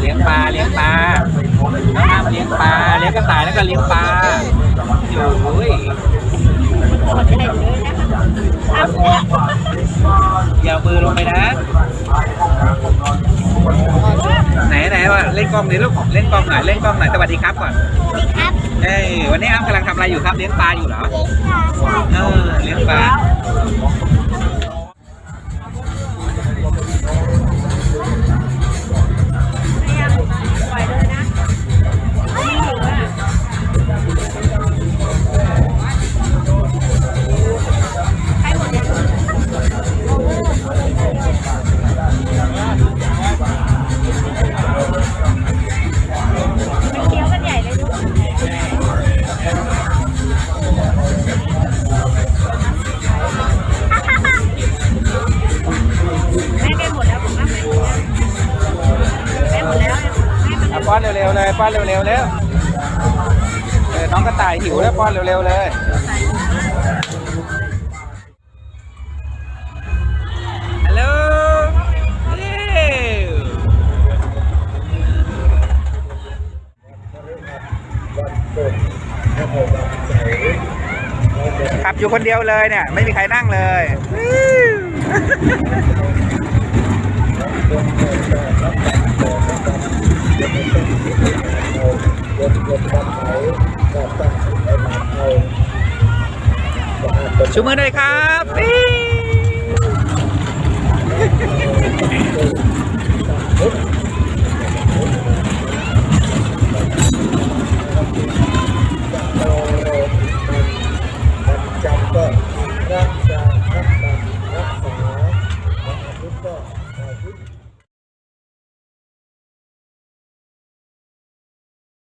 เลี้ยงปลาเลี้ยงปลาน้องอ้ำเลี้ยงปลาเลี้ยงกระต่ายแล้วก็เลี้ยงปลาโอ้ยอย่ามือลงไปนะไหนไหนว่าเล่นกล้องนี้ลูกเล่นกล้องหน่อยเล่นกล้องหน่อยสวัสดีครับก่อนเอ้ยวันนี้อ้ำกำลังทำอะไรอยู่ครับเลี้ยงปลาอยู่เหรอเลี้เออเลี้ยงปลา เร็วๆเลยป้อนเร็วๆเร็วเออน้องกระต่ายหิวแล้วป้อนเร็วๆเลยฮัลโหลขับอยู่คนเดียวเลยเนี่ย ไม่มีใครนั่งเลย ชูมือหน่อยครับปิ๊ง